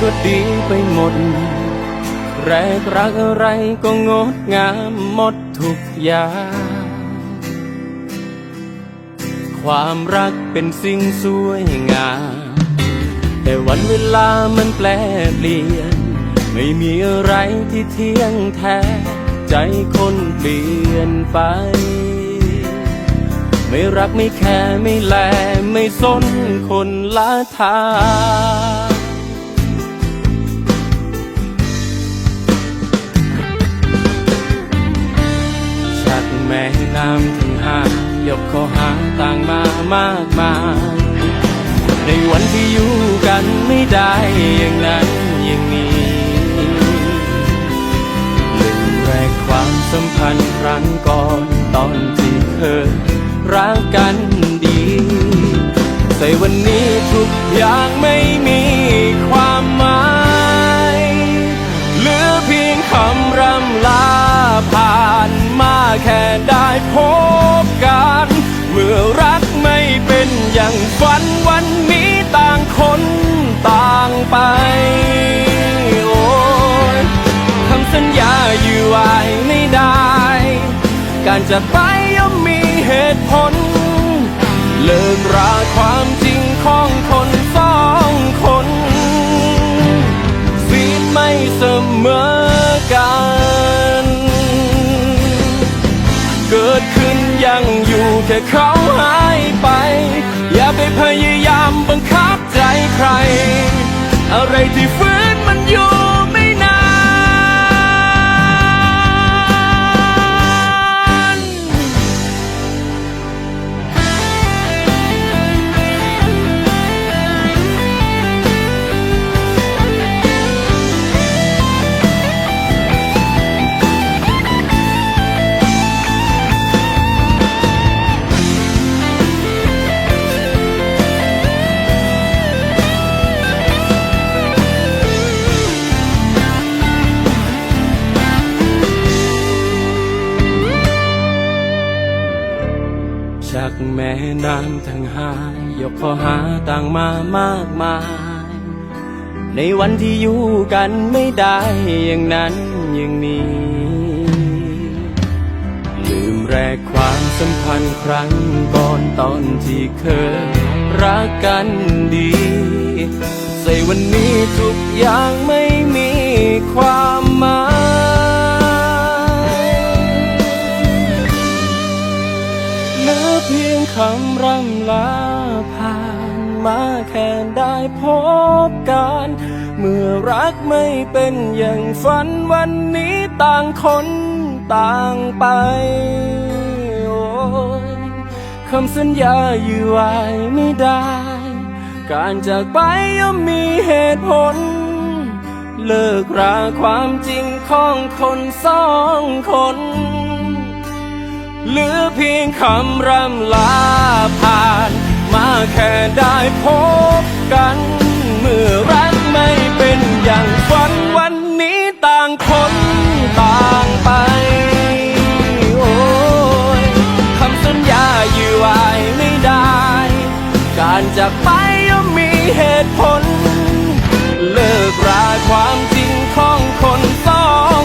ก็ดีไปหมด แรกรักอะไรก็งดงามหมดทุกอย่าง ความรักเป็นสิ่งสวยงาม แต่วันเวลามันแปลเปลี่ยน ไม่มีอะไรที่เที่ยงแท้ ใจคนเปลี่ยนไป ไม่รักไม่แคร์ไม่แลไม่สนคนละทาง กแม่น้ำถึงหายกข้อหาต่างมามากมาย ในวันที่อยู่กันไม่ได้อย่างนั้นอย่างนี้ลืมแรกความสัมพันธ์ครั้งก่อนตอนที่เคยรักกันดีใส่วันนี้ทุกอย่างไม่มีความหมายเหลือเพียงคำรำลาผ่านมาแค่ได้ พบกัน เมื่อรักไม่เป็นอย่างฝันวันนี้ต่างคนต่างไป โอ้ยคำสัญญาอยู่ไว้ไม่ได้ การจะไปย่อมมีเหตุผล เลิกราความ ไปพยายามบังคับใจใคร อะไรที่ฝื ชักแม่น้ำทั้งหายยกข้อหาต่างมามากมาย ในวันที่อยู่กันไม่ได้อย่างนั้นอย่างนี้ ลืมแรกความสัมพันธ์ครั้งก่อนตอนที่เคยรักกันดี ใส่วันนี้ทุกอย่างไม่มีความหมาย แค่ได้พบกัน เมื่อรักไม่เป็นอย่างฝันวันนี้ต่างคนต่างไปโอ้ยคำสัญญาอยู่ไว้ไม่ได้ การจากไปย่อมมีเหตุผล เลิกราความจริงของคนสองคน เหลือเพียงคำรำลาผ่าน มาแค่ได้พบกัน เมื่อรักไม่เป็นอย่างฝันวันนี้ต่างคนต่างไป โอ้ยคำสัญญาอยู่ไว้ไม่ได้ การจากไปย่อมมีเหตุผล เลิกราความจริงของคนสอง